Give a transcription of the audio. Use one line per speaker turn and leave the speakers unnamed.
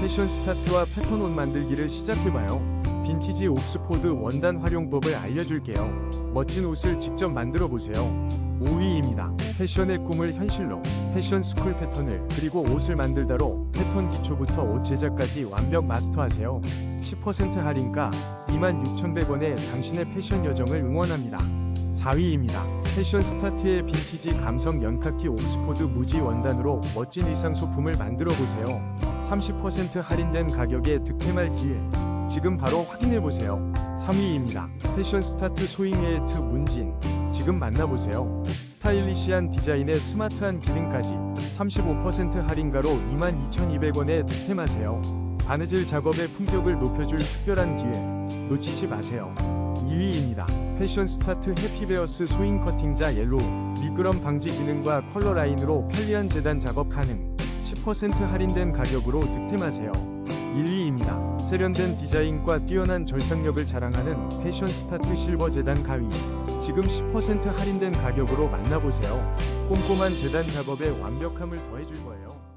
패션 스타트와 패턴 옷 만들기를 시작해봐요. 빈티지 옥스포드 원단 활용법을 알려줄게요. 멋진 옷을 직접 만들어 보세요. 5위입니다. 패션의 꿈을 현실로 패션 스쿨 패턴을 그리고 옷을 만들다로 패턴 기초부터 옷 제작까지 완벽 마스터하세요. 10% 할인가 26,100원에 당신의 패션 여정을 응원합니다. 4위입니다. 패션 스타트의 빈티지 감성 연카키 옥스포드 무지 원단으로 멋진 의상 소품을 만들어 보세요. 30% 할인된 가격에 득템할 기회. 지금 바로 확인해 보세요. 3위입니다. 패션 스타트 소잉에이트 문진. 지금 만나보세요. 스타일리시한 디자인에 스마트한 기능까지 35% 할인가로 22,200원에 득템하세요. 바느질 작업의 품격을 높여줄 특별한 기회. 놓치지 마세요. 2위입니다. 패션 스타트 해피베어스 소잉 커팅자 옐로우 미끄럼 방지 기능과 컬러 라인으로 편리한 재단 작업 가능 10% 할인된 가격으로 득템하세요. 1위입니다. 세련된 디자인과 뛰어난 절삭력을 자랑하는 패션 스타트 실버 재단 가위. 지금 10% 할인된 가격으로 만나보세요. 꼼꼼한 재단 작업에 완벽함을 더해줄 거예요